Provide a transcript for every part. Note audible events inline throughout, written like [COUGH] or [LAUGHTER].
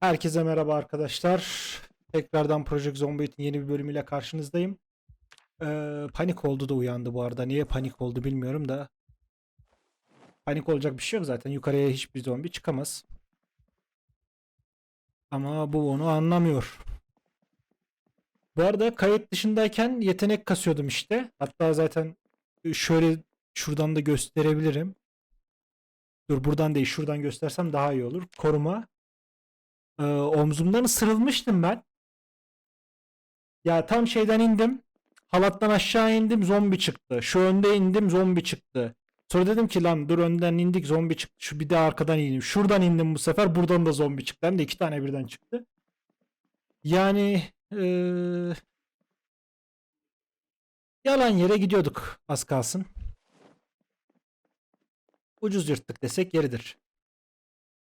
Herkese merhaba arkadaşlar. Tekrardan Project Zomboid'in yeni bir bölümüyle karşınızdayım. Ee, panik oldu da uyandı bu arada. Niye panik oldu bilmiyorum da. Panik olacak bir şey yok zaten. Yukarıya hiçbir zombi çıkamaz. Ama bu onu anlamıyor. Bu arada kayıt dışındayken yetenek kasıyordum işte. Hatta zaten şöyle şuradan da gösterebilirim. Dur buradan değil şuradan göstersem daha iyi olur. Koruma. Ee, omzumdan ısırılmıştım ben. Ya tam şeyden indim. Halattan aşağı indim zombi çıktı. Şu önde indim zombi çıktı. Sonra dedim ki lan dur önden indik zombi çıktı. Şu bir de arkadan ineyim. Şuradan indim bu sefer buradan da zombi çıktı. Hem de iki tane birden çıktı. Yani eee, yalan yere gidiyorduk az kalsın. Ucuz yırttık desek yeridir.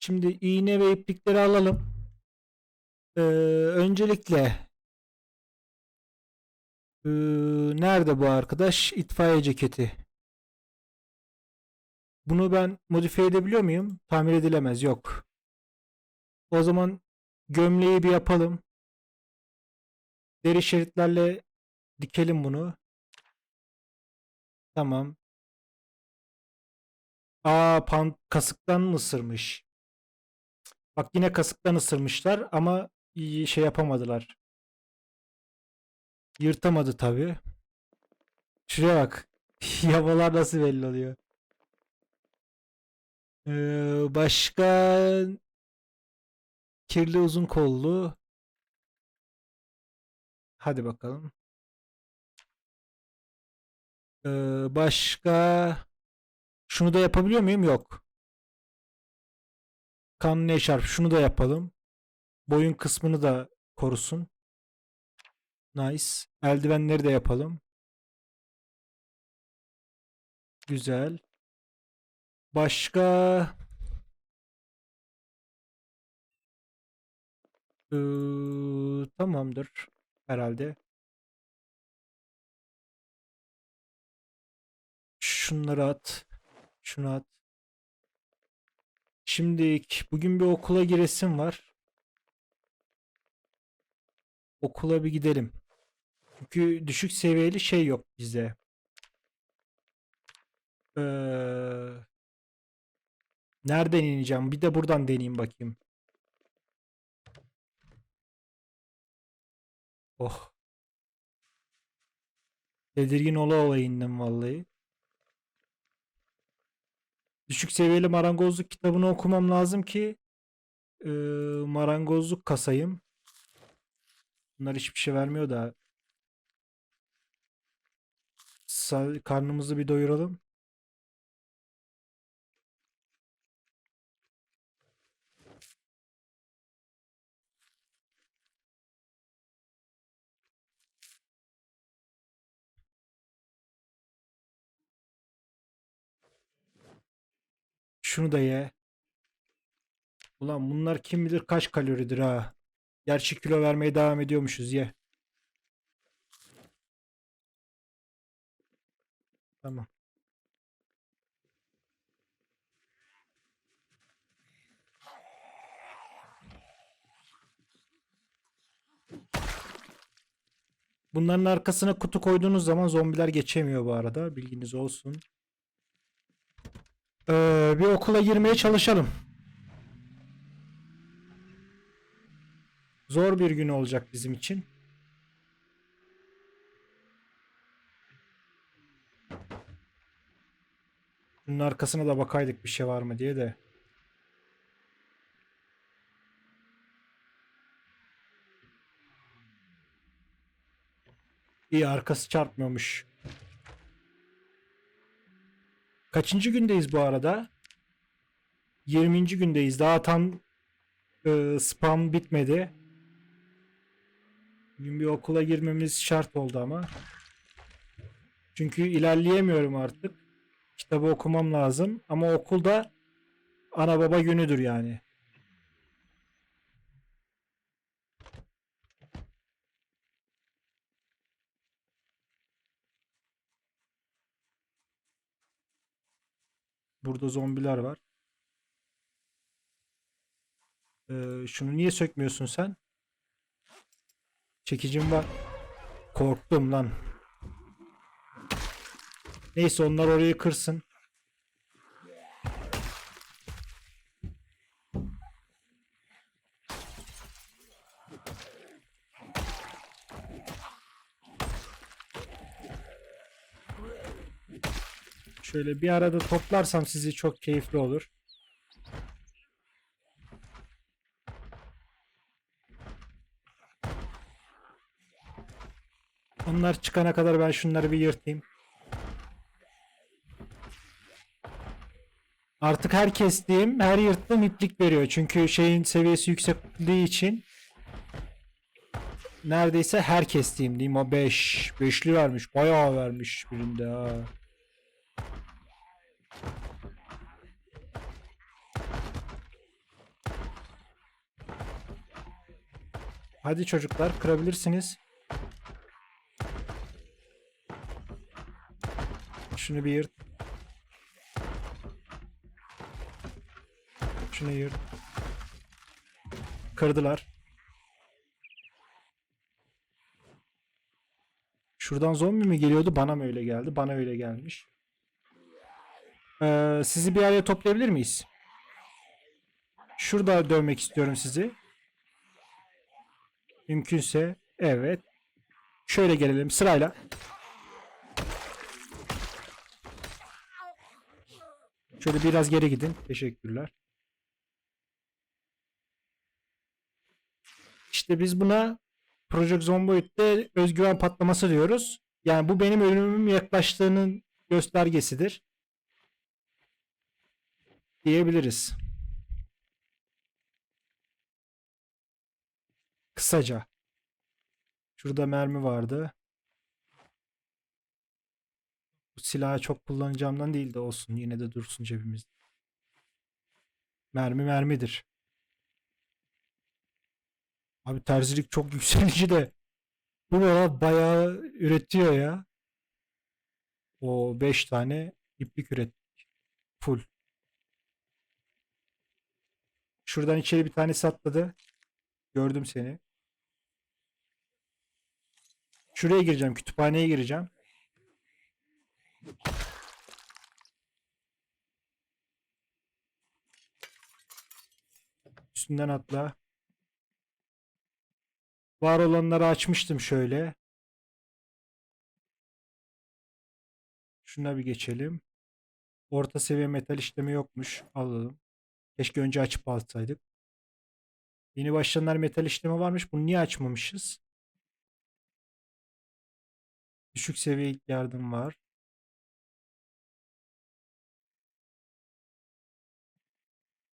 Şimdi iğne ve iplikleri alalım. Ee, öncelikle ee, nerede bu arkadaş? İtfaiye ceketi. Bunu ben modifiye edebiliyor muyum? Tamir edilemez. Yok. O zaman gömleği bir yapalım. Deri şeritlerle dikelim bunu. Tamam. Aa pan kasıktan mı ısırmış? Bak yine kasıktan ısırmışlar ama iyi şey yapamadılar. Yırtamadı tabii. Şuraya bak. [LAUGHS] Yavalar nasıl belli oluyor. Ee, başka kirli uzun kollu. Hadi bakalım. Ee, başka şunu da yapabiliyor muyum? Yok. Kanun eşarp. Şunu da yapalım. Boyun kısmını da korusun. Nice. Eldivenleri de yapalım. Güzel. Başka Ee, tamamdır herhalde. Şunları at. Şunu at. Şimdi bugün bir okula giresim var. Okula bir gidelim. Çünkü düşük seviyeli şey yok bizde. Ee, nereden ineceğim? Bir de buradan deneyeyim bakayım. Oh. Tedirgin ola ola indim vallahi. Düşük seviyeli marangozluk kitabını okumam lazım ki e, marangozluk kasayım. Bunlar hiçbir şey vermiyor da. Sa- karnımızı bir doyuralım. Şunu da ye. Ulan bunlar kim bilir kaç kaloridir ha. Gerçi kilo vermeye devam ediyormuşuz ye. Tamam. Bunların arkasına kutu koyduğunuz zaman zombiler geçemiyor bu arada. Bilginiz olsun. Ee, bir okula girmeye çalışalım. Zor bir gün olacak bizim için. Bunun arkasına da bakaydık bir şey var mı diye de. İyi arkası çarpmıyormuş. Kaçıncı gündeyiz bu arada? 20. gündeyiz. Daha tam e, spam bitmedi. Bugün bir okula girmemiz şart oldu ama. Çünkü ilerleyemiyorum artık. Kitabı okumam lazım. Ama okulda ana baba günüdür yani. Burada zombiler var. Ee, şunu niye sökmüyorsun sen? Çekicim var. Korktum lan. Neyse onlar orayı kırsın. Şöyle bir arada toplarsam sizi çok keyifli olur. Onlar çıkana kadar ben şunları bir yırtayım. Artık her kestiğim, her yırttığım iplik veriyor. Çünkü şeyin seviyesi yüksekliği için neredeyse her kestiğim diyeyim o 5. 5'li vermiş. Bayağı vermiş birinde ha. Hadi çocuklar kırabilirsiniz. Şunu bir yırt. Şunu yırt. Kırdılar. Şuradan zombi mi geliyordu? Bana mı öyle geldi? Bana öyle gelmiş. Ee, sizi bir araya toplayabilir miyiz? Şurada dövmek istiyorum sizi. Mümkünse. Evet. Şöyle gelelim sırayla. Şöyle biraz geri gidin. Teşekkürler. İşte biz buna Project Zomboid'de özgüven patlaması diyoruz. Yani bu benim ölümümün yaklaştığının göstergesidir. Diyebiliriz. Kısaca. Şurada mermi vardı. Bu silahı çok kullanacağımdan değil de olsun. Yine de dursun cebimizde. Mermi mermidir. Abi terzilik çok [LAUGHS] yükselici de bu lan bayağı üretiyor ya. O 5 tane iplik ürettik. Full. Şuradan içeri bir tanesi atladı. Gördüm seni. Şuraya gireceğim. Kütüphaneye gireceğim. Üstünden atla. Var olanları açmıştım şöyle. Şuna bir geçelim. Orta seviye metal işlemi yokmuş. Alalım. Keşke önce açıp alsaydık. Yeni başlayanlar metal işlemi varmış. Bunu niye açmamışız? Düşük seviye ilk yardım var.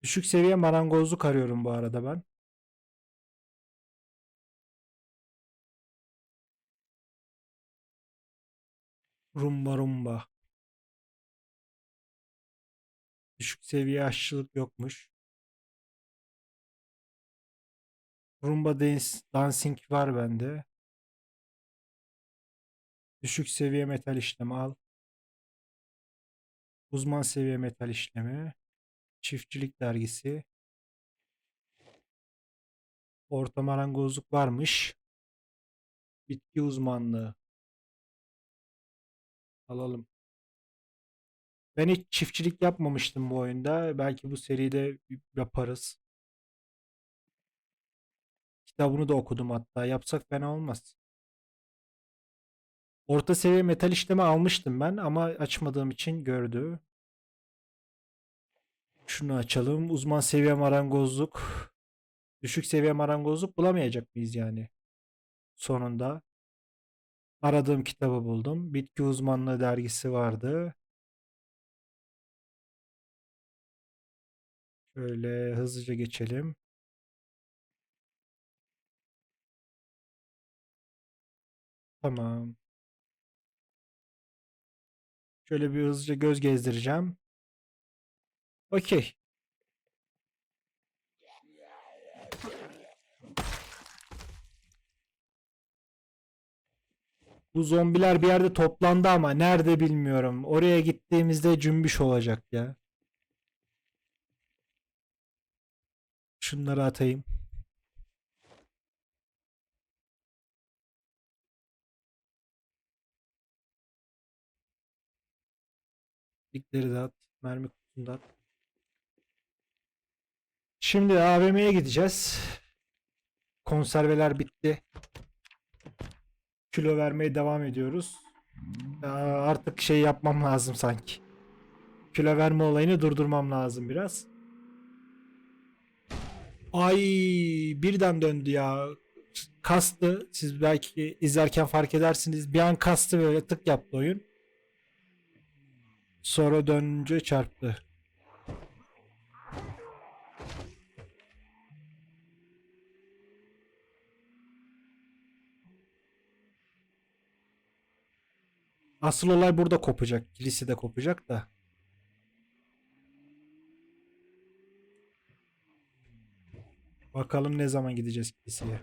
Düşük seviye marangozluk arıyorum bu arada ben. Rumba rumba. Düşük seviye aşçılık yokmuş. Rumba dance, dancing var bende. Düşük seviye metal işlemi al. Uzman seviye metal işlemi. Çiftçilik dergisi. Orta marangozluk varmış. Bitki uzmanlığı. Alalım. Ben hiç çiftçilik yapmamıştım bu oyunda. Belki bu seride yaparız. Kitabını da okudum hatta. Yapsak fena olmaz. Orta seviye metal işleme almıştım ben ama açmadığım için gördü. Şunu açalım. Uzman seviye marangozluk. Düşük seviye marangozluk bulamayacak mıyız yani? Sonunda. Aradığım kitabı buldum. Bitki uzmanlığı dergisi vardı. Şöyle hızlıca geçelim. Tamam. Şöyle bir hızlıca göz gezdireceğim. Okey. Bu zombiler bir yerde toplandı ama nerede bilmiyorum. Oraya gittiğimizde cümbüş olacak ya. Şunları atayım. Dikleri de at. Mermi kutusunu da at. Şimdi AVM'ye gideceğiz. Konserveler bitti. Kilo vermeye devam ediyoruz. Aa, artık şey yapmam lazım sanki. Kilo verme olayını durdurmam lazım biraz. Ay birden döndü ya. Kastı. Siz belki izlerken fark edersiniz. Bir an kastı böyle tık yaptı oyun. Sonra dönünce çarptı. Asıl olay burada kopacak. Kilisede kopacak da. Bakalım ne zaman gideceğiz kiliseye.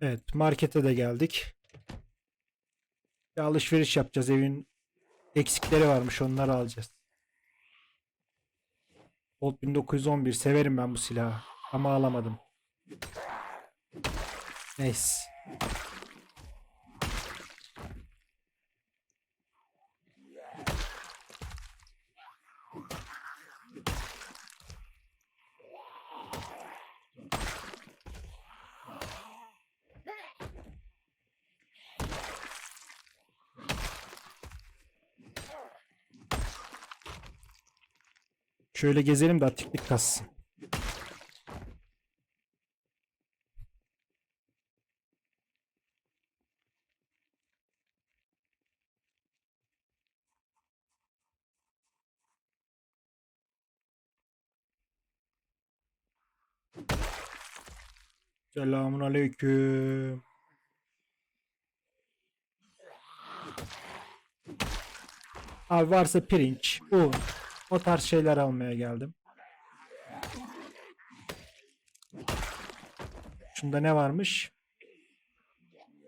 Evet, markete de geldik. Bir alışveriş yapacağız. Evin eksikleri varmış, onları alacağız. Bolt 1911 severim ben bu silahı ama alamadım. Neyse. Şöyle gezelim de atiklik kassın. Selamun aleyküm. Abi varsa pirinç, un, o tarz şeyler almaya geldim. Şunda ne varmış?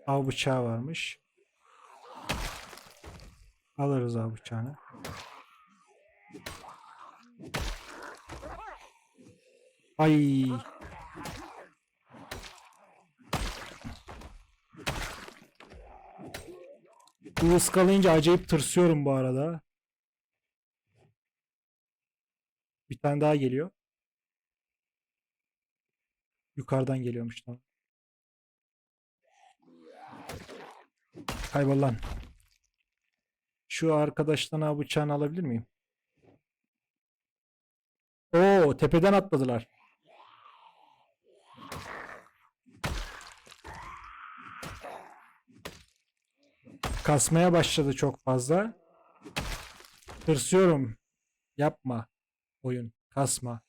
Av bıçağı varmış. Alırız av bıçağını. Ay. Bu ıskalayınca acayip tırsıyorum bu arada. Bir tane daha geliyor. Yukarıdan geliyormuş tamam. Kaybol lan. Şu arkadaştan bıçağını alabilir miyim? Oo tepeden atladılar. Kasmaya başladı çok fazla. Tırsıyorum. Yapma. Oyun. Kasma.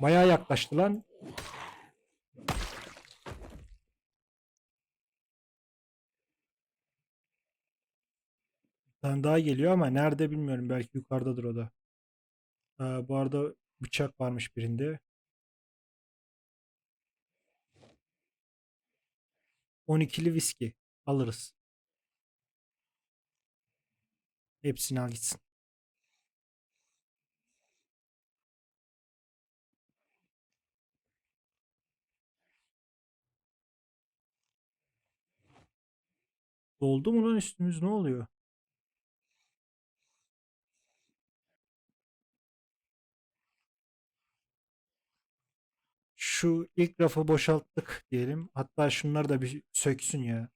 Bayağı yaklaştı lan. Tane daha geliyor ama nerede bilmiyorum. Belki yukarıdadır o da. Aa, bu arada bıçak varmış birinde. 12'li viski alırız. Hepsini al gitsin. Doldu mu lan üstümüz ne oluyor? Şu ilk rafı boşalttık diyelim. Hatta şunlar da bir söksün ya.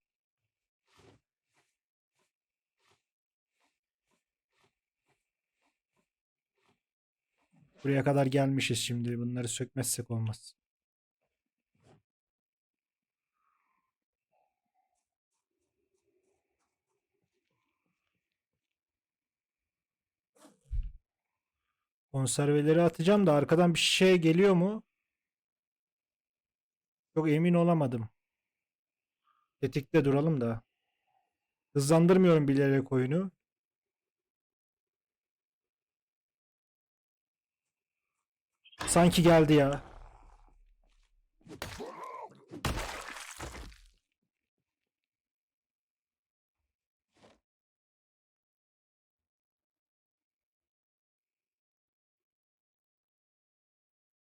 Buraya kadar gelmişiz şimdi. Bunları sökmezsek olmaz. Konserveleri atacağım da arkadan bir şey geliyor mu? Çok emin olamadım. Tetikte duralım da. Hızlandırmıyorum bilerek oyunu. Sanki geldi ya.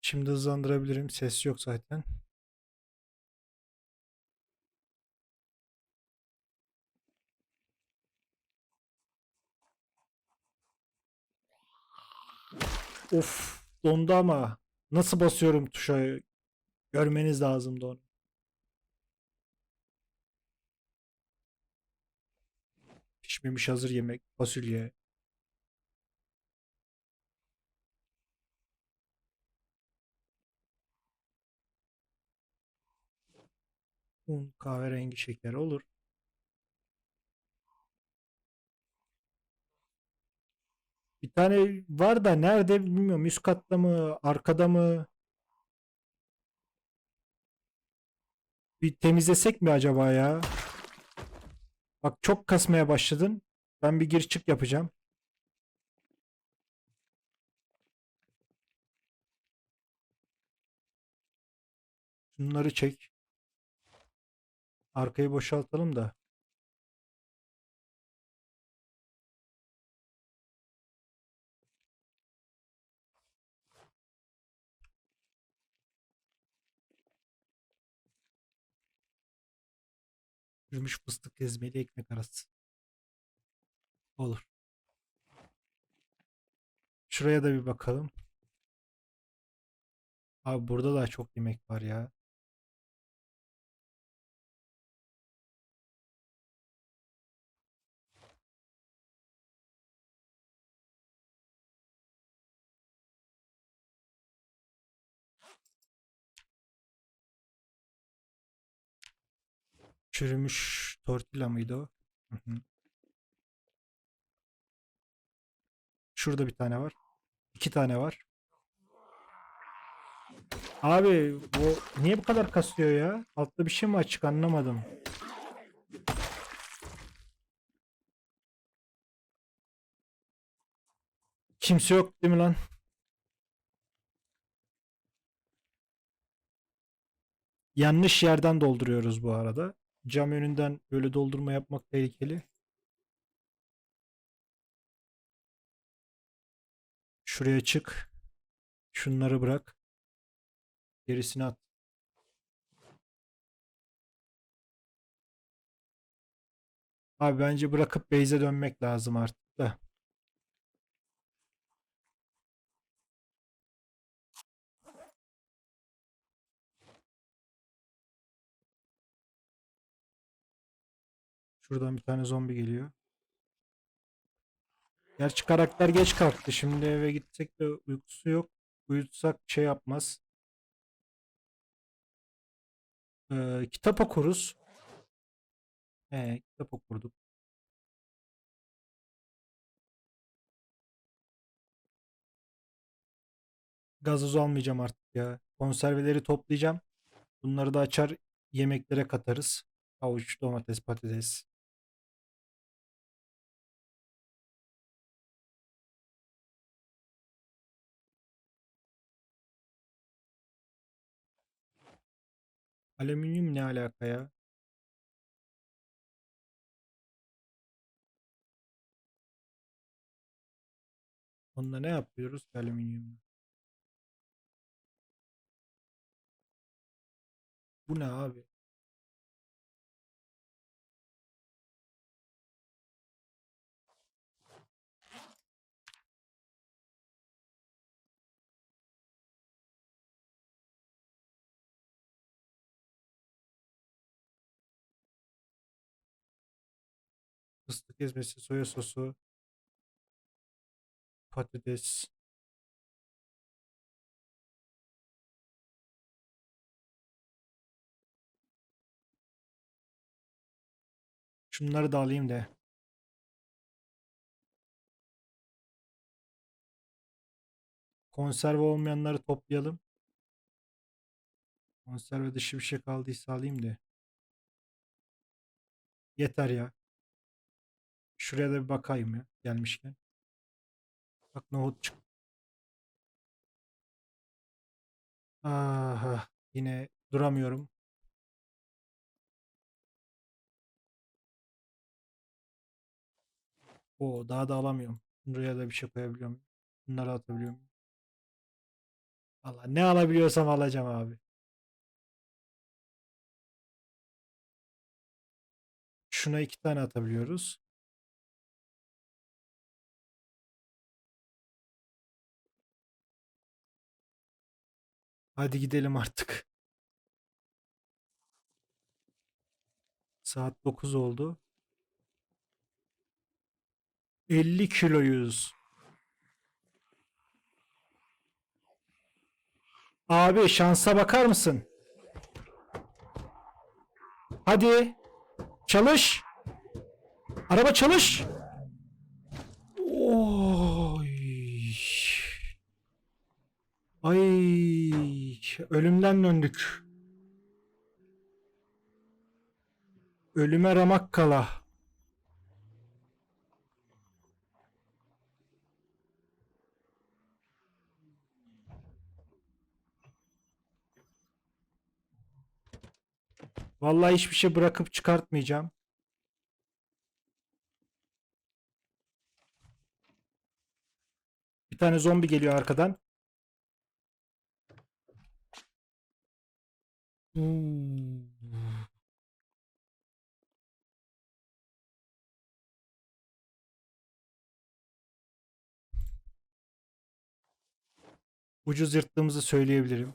Şimdi hızlandırabilirim. Ses yok zaten. Of dondu ama nasıl basıyorum tuşa görmeniz lazımdı onu. Pişmemiş hazır yemek fasulye. Un, kahverengi şeker olur. Bir tane var da nerede bilmiyorum. Üst katta mı, arkada mı? Bir temizlesek mi acaba ya? Bak çok kasmaya başladın. Ben bir gir çık yapacağım. Şunları çek. Arkayı boşaltalım da. Çürümüş fıstık ezmeli ekmek arası. Olur. Şuraya da bir bakalım. Abi burada da çok yemek var ya. Çürümüş tortilla mıydı o? Şurada bir tane var. İki tane var. Abi bu niye bu kadar kasıyor ya? Altta bir şey mi açık anlamadım. Kimse yok değil mi lan? Yanlış yerden dolduruyoruz bu arada. Cam önünden böyle doldurma yapmak tehlikeli. Şuraya çık. Şunları bırak. Gerisini at. Abi bence bırakıp base'e dönmek lazım artık da. Şuradan bir tane zombi geliyor. Gerçi karakter geç kalktı. Şimdi eve gitsek de uykusu yok. Uyutsak şey yapmaz. Ee, kitap okuruz. Ee, kitap okurduk. Gazoz almayacağım artık ya. Konserveleri toplayacağım. Bunları da açar yemeklere katarız. Havuç, domates, patates. Alüminyum ne alaka ya? Onunla ne yapıyoruz alüminyumla? Bu ne abi? Fıstık ezmesi, soya sosu, patates. Şunları da alayım da. Konserve olmayanları toplayalım. Konserve dışı bir şey kaldıysa alayım da. Yeter ya. Şuraya da bir bakayım ya gelmişken. Bak nohut çık. Aha, yine duramıyorum. O daha da alamıyorum. Buraya da bir şey koyabiliyorum. Bunları atabiliyorum. Allah ne alabiliyorsam alacağım abi. Şuna iki tane atabiliyoruz. Hadi gidelim artık. Saat 9 oldu. 50 kiloyuz. Abi şansa bakar mısın? Hadi. Çalış. Araba çalış. Oy. Ay. Ölümden döndük. Ölüme ramak kala. Vallahi hiçbir şey bırakıp çıkartmayacağım. Bir tane zombi geliyor arkadan. Ucuz yırttığımızı söyleyebilirim.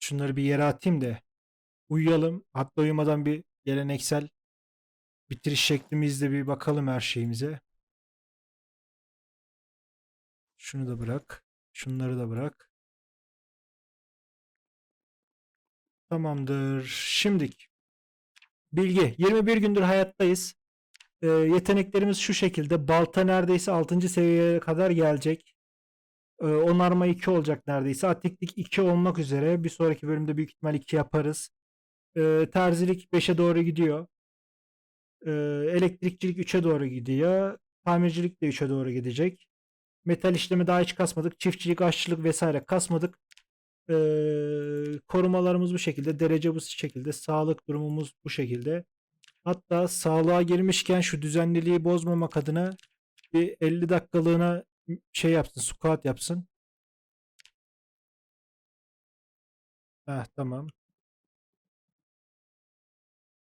Şunları bir yere atayım da uyuyalım. Hatta uyumadan bir geleneksel bitiriş şeklimizle bir bakalım her şeyimize. Şunu da bırak. Şunları da bırak. Tamamdır. Şimdik. Bilgi. 21 gündür hayattayız. Ee, yeteneklerimiz şu şekilde. Balta neredeyse 6. seviyeye kadar gelecek. Ee, onarma 2 olacak neredeyse. Atiklik 2 olmak üzere. Bir sonraki bölümde büyük ihtimal 2 yaparız. Ee, terzilik 5'e doğru gidiyor. Ee, elektrikçilik 3'e doğru gidiyor. Tamircilik de 3'e doğru gidecek. Metal işlemi daha hiç kasmadık. Çiftçilik, aşçılık vesaire kasmadık. Ee, korumalarımız bu şekilde. Derece bu şekilde. Sağlık durumumuz bu şekilde. Hatta sağlığa girmişken şu düzenliliği bozmamak adına bir 50 dakikalığına şey yapsın. Squat yapsın. Heh, tamam.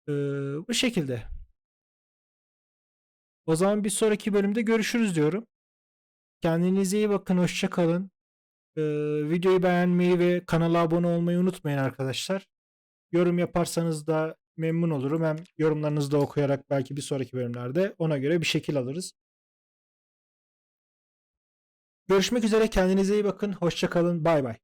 Ee, bu şekilde. O zaman bir sonraki bölümde görüşürüz diyorum. Kendinize iyi bakın. Hoşça kalın. Ee, videoyu beğenmeyi ve kanala abone olmayı unutmayın arkadaşlar. Yorum yaparsanız da memnun olurum. Hem yorumlarınızı da okuyarak belki bir sonraki bölümlerde ona göre bir şekil alırız. Görüşmek üzere. Kendinize iyi bakın. Hoşça kalın. Bay bay.